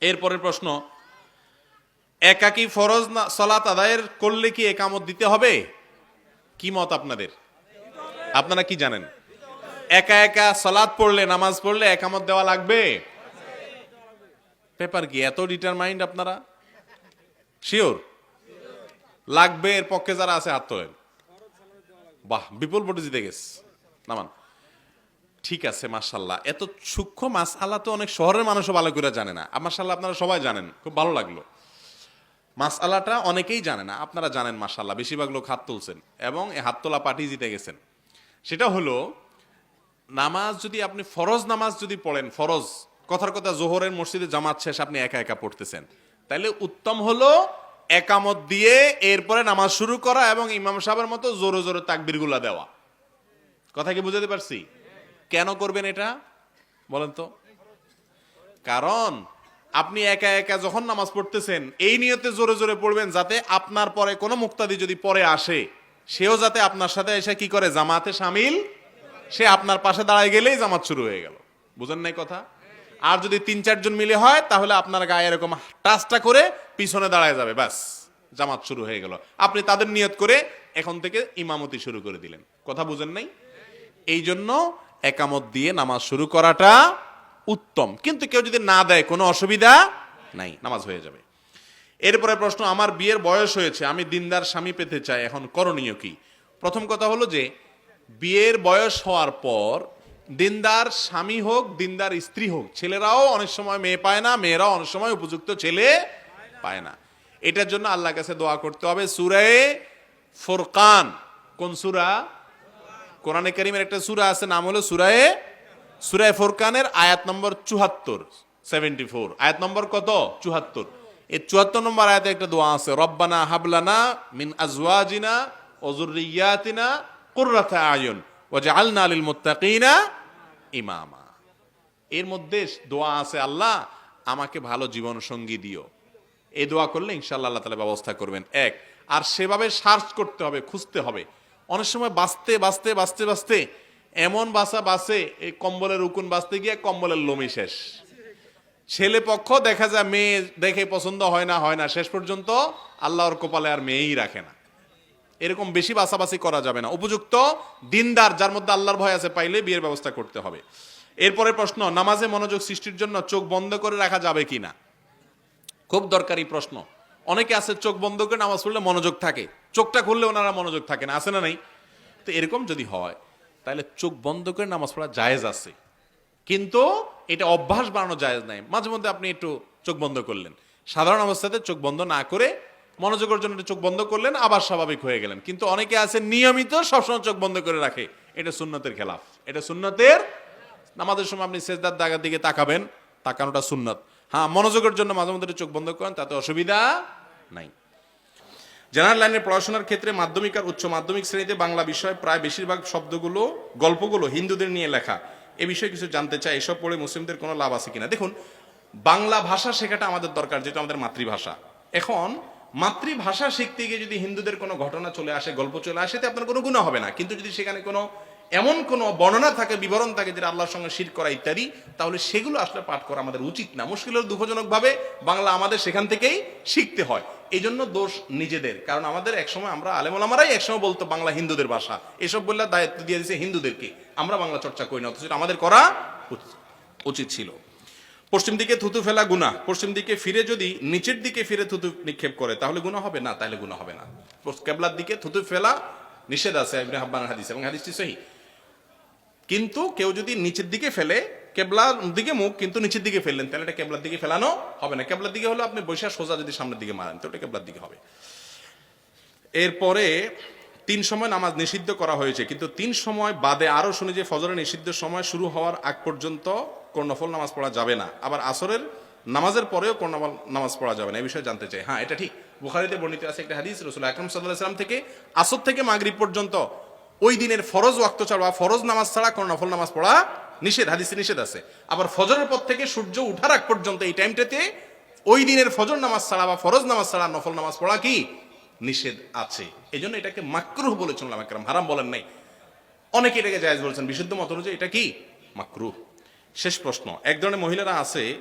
এরপরের প্রশ্ন একাকি ফরজ না সলাত আদায়ের করলে কি একামত দিতে হবে? কি মত আপনাদের? আপনারা কি জানেন? একা একা সলাৎ পড়লে, নামাজ পড়লে একামত দেওয়া লাগবে? পেপার কি এত ডিটারমাইন্ড আপনারা? শিওর? লাগবে এর পক্ষে যারা আছে, হাত বাহ, বিপুল ভোটে জিতে গেছে। নামান। ঠিক আছে মার্শাল্লাহ এত সূক্ষ্ম মাস আল্লাহ তো অনেক শহরের মানুষও ভালো করে জানে না। আর মার্শাল্লাহ আপনারা সবাই জানেন, খুব ভালো লাগল। মাস আলাটা অনেকেই জানে না, আপনারা জানেন মার্শাল্লাহ বেশিরভাগ লোক হাত তুলছেন এবং এই হাত তোলা পার্টি জিতে গেছেন। সেটা হলো, নামাজ যদি আপনি, ফরজ নামাজ যদি পড়েন, ফরজ, কথার কথা জোহরের মসজিদে জামাত শেষ, আপনি একা একা পড়তেছেন। তাহলে উত্তম হলো একামত দিয়ে এরপরে নামাজ শুরু করা এবং ইমাম সাহেবের মতো জোরে জোরে তাকবিরগুলা দেওয়া। কথা কি বুঝাতে পারছি? কেন করবেন এটা? বলেন তো। কারণ, আপনি একা একা যখন নামাজ পড়তেছেন, এই নিয়তে জোরে জোরে পড়বেন যাতে আপনার পরে কোনো মুক্তাদি যদি পরে আসে, সেও যাতে আপনার সাথে এসে কি করে? জামাতে সামিল। সে আপনার পাশে দাঁড়ায় গেলেই জামাত শুরু হয়ে গেল। বুঝেন নাই কথা? আর যদি তিন চারজন মিলে হয়, তাহলে আপনার গায়ে এরকম টাচটা করে পিছনে দাঁড়ায় যাবে, ব্যাস, জামাত শুরু হয়ে গেল। আপনি তাদের নিয়ত করে এখন থেকে ইমামতি শুরু করে দিলেন। কথা বুঝেন নাই? এই জন্য একামত দিয়ে নামাজ শুরু করাটা উত্তম। কিন্তু কেউ যদি না দেয়, কোনো অসুবিধা নাই, নামাজ হয়ে যাবে। এরপরে প্রশ্ন, আমার বিয়ের বয়স হয়েছে, আমি দিনদার স্বামী পেতে চাই, এখন করণীয় কি? প্রথম কথা হলো যে, বিয়ের বয়স হওয়ার পর দিনদার স্বামী হোক, দিনদার স্ত্রী হোক, ছেলেরাও অনেক সময় মেয়ে পায় না, মেয়েরাও অনেক সময় উপযুক্ত ছেলে পায় না। এটার জন্য আল্লাহ কাছে দোয়া করতে হবে। সুরায়ে ফোরকান কোন সুরা? কোরআনে করিমের একটা সুরা আছে, নাম হলো সুরায়ে, সুরায় ফোরকানের আয়াত নম্বর চুহাত্তর সেভেন্টি ফোর আয়াত নম্বর কত? চুহাত্তর এই চুয়াত্তর নম্বর আয়াতে একটা দোয়া আছে, রব্বানা হাবলানা মিন আজওয়াজিনা ওজুরিয়াতিনা কুররাতা আয়ুন ওয়াজআলনা লিল মুত্তাকিনা ইমামা। এর মধ্যে দোয়া আছে, আল্লাহ, আমাকে ভালো জীবন সঙ্গী দিও। এই দোয়া করলে ইনশাআল্লাহ আল্লাহ তালা ব্যবস্থা করবেন। এক, আর সেভাবে সার্চ করতে হবে, খুঁজতে হবে। অনেক সময় বাঁচতে বাঁচতে বাঁচতে বাঁচতে এমন বাসা বাসে এই কম্বলের উকুন বাঁচতে গিয়ে কম্বলের লোমি শেষ। ছেলে পক্ষ দেখা যায় মেয়ে দেখে পছন্দ হয় না হয় না। শেষ পর্যন্ত আল্লাহর কপালে আর মেয়েই রাখে না। এরকম বেশি বাসাবাসি করা যাবে না। উপযুক্ত দিনদার যার মধ্যে আল্লাহর ভয় আছে, পাইলে বিয়ের ব্যবস্থা করতে হবে। এরপরে প্রশ্ন, নামাজে মনোযোগ সৃষ্টির জন্য চোখ বন্ধ করে রাখা যাবে কিনা? খুব দরকারি প্রশ্ন। অনেকে আছে চোখ বন্ধ করে নামাজ পড়লে মনোযোগ থাকে। চোখটা খুললে ওনারা মনোযোগ থাকে না, আছে না নাই? তো এরকম যদি হয়, তাহলে চোখ বন্ধ করে নামাজ পড়া জায়েজ আছে। কিন্তু এটা অভ্যাস বানানো জায়েজ নাই। মাঝে মধ্যে আপনি একটু চোখ বন্ধ করলেন। সাধারণ অবস্থাতে চোখ বন্ধ না করে মনোযোগের জন্য চোখ বন্ধ করলেন, আবার স্বাভাবিক হয়ে গেলেন। কিন্তু অনেকে আছে নিয়মিত সবসময় চোখ বন্ধ করে রাখে। এটা সুন্নতের খেলাফ। এটা সুন্নতের নামাজের সময় আপনি শেষদার দাগার দিকে তাকাবেন, তাকানোটা সুন্নত। হ্যাঁ মনোযোগের জন্য মাঝে মধ্যে চোখ বন্ধ করেন, তাতে অসুবিধা নাই। জেনারেল লাইনের পড়াশোনার ক্ষেত্রে মাধ্যমিক আর উচ্চ মাধ্যমিক শ্রেণীতে বাংলা বিষয় প্রায় বেশিরভাগ শব্দগুলো, গল্পগুলো হিন্দুদের নিয়ে লেখা। এ বিষয়ে কিছু জানতে চাই, এসব পড়ে মুসলিমদের কোনো লাভ আছে কিনা? দেখুন, বাংলা ভাষা শেখাটা আমাদের দরকার, যেটা আমাদের মাতৃভাষা। এখন, মাতৃভাষা শিখতে গিয়ে যদি হিন্দুদের কোনো ঘটনা চলে আসে, গল্প চলে আসে, তো আপনার কোনো গুণ হবে না। কিন্তু যদি সেখানে কোনো এমন কোনো বর্ণনা থাকে, বিবরণ থাকে যেটা আল্লাহর সঙ্গে শির করা ইত্যাদি, তাহলে সেগুলো আসলে পাঠ করা আমাদের উচিত না। মুশকিল দুঃখজনকভাবে বাংলা আমাদের সেখান থেকেই শিখতে হয়। এই জন্য দোষ নিজেদের, কারণ আমাদের একসময় আমরা আলেমলামারাই একসময় বলতো বাংলা হিন্দুদের ভাষা। এসব বললে দায়িত্ব দিয়ে দিয়েছে হিন্দুদেরকে। আমরা বাংলা চর্চা করি না, অথচ আমাদের করা উচিত- ছিল। পশ্চিম দিকে থুতু ফেলা গুণা পশ্চিম দিকে ফিরে যদি নিচের দিকে ফিরে থুতু নিক্ষেপ করে, তাহলে গুণা হবে না, তাহলে গুণা হবে না। কেবলার দিকে থুতু ফেলা নিষেধ আছে হাদিস এবং হাদিসটি সহি। কিন্তু কেউ যদি নিচের দিকে ফেলে, কেবলার দিকে মুখ কিন্তু নিচের দিকে ফেললেন, তাহলে এটা কেবলার দিকে ফেলানো হবে না। কেবলার দিকে হলো আপনি বৈশা সোজা যদি সামনের দিকে মারেন তো ওটা কেবলার দিকে হবে। এরপরে তিন সময় নামাজ নিষিদ্ধ করা হয়েছে, কিন্তু তিন সময় বাদে আরও শুনি যে ফজরের নিষিদ্ধ সময় শুরু হওয়ার আগ পর্যন্ত কোন নফল নামাজ পড়া যাবে না। আবার আসরের নামাজের পরেও কোন নফল নামাজ পড়া যাবে না, এই বিষয়ে জানতে চাই। হ্যাঁ এটা ঠিক। বুখারিতে বর্ণিত আছে একটা হাদিস রসুল আকরম সাল্লাহ সাল্লাম থেকে আসর থেকে মাগরিব পর্যন্ত ওই দিনের ফরজ ওয়াক্ত ছাড়া ফরজ নামাজ ছাড়া কোন নফল নামাজ পড়া নিষেধ, হাদিসে নিষেধ আছে। আবার ফজরের পর থেকে সূর্য উঠার আগ পর্যন্ত এই টাইমটাতে ওই দিনের ফজর নামাজ ছাড়া বা ফরজ নামাজ ছাড়া নফল নামাজ পড়া কি? নিষেধ আছে। এই জন্য এটাকে মাকরুহ বলেছেন একরাম হারাম বলেন নাই। অনেকে এটাকে জায়েজ বলেছেন। বিশুদ্ধ মত অনুযায়ী এটা কি? মাকরুহ। শেষ প্রশ্ন, এক ধরনের মহিলারা আছে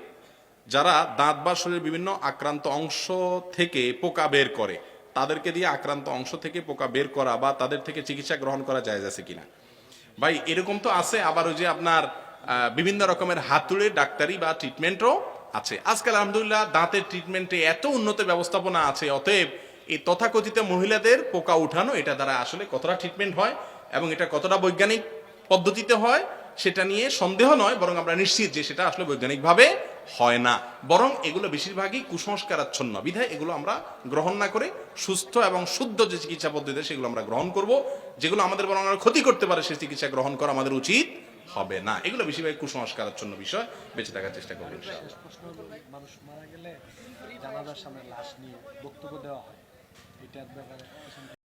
যারা দাঁত বা শরীরের বিভিন্ন আক্রান্ত অংশ থেকে পোকা বের করে। তাদেরকে দিয়ে আক্রান্ত অংশ থেকে পোকা বের করা বা তাদের থেকে চিকিৎসা গ্রহণ করা যায় আছে কিনা? ভাই, এরকম তো আছে, আবার ওই যে আপনার বিভিন্ন রকমের হাতুড়ে ডাক্তারি বা ট্রিটমেন্টও আছে। আজকাল আলহামদুলিল্লাহ দাঁতের ট্রিটমেন্টে এত উন্নত ব্যবস্থাপনা আছে, অতএব এই তথাকথিত মহিলাদের পোকা উঠানো, এটা দ্বারা আসলে কতটা ট্রিটমেন্ট হয় এবং এটা কতটা বৈজ্ঞানিক পদ্ধতিতে হয়, সেটা নিয়ে সন্দেহ নয়, বরং আমরা নিশ্চিত যে সেটা আসলে বৈজ্ঞানিকভাবে হয় না। বরং এগুলো বেশিরভাগই কুসংস্কারাচ্ছন্ন বিধায় এগুলো আমরা গ্রহণ না করে সুস্থ এবং শুদ্ধ যে চিকিৎসা পদ্ধতি সেগুলো আমরা গ্রহণ করব, যেগুলো আমাদের বরং আরও ক্ষতি করতে পারে সেই চিকিৎসা গ্রহণ করা আমাদের উচিত হবে না। এগুলো বেশিরভাগ কুসংস্কারাচ্ছন্ন বিষয়, বেঁচে থাকার চেষ্টা করব মানুষ মারা গেলে জানাজার সামনে লাশ নিয়ে বক্তব্য দেওয়া হয়।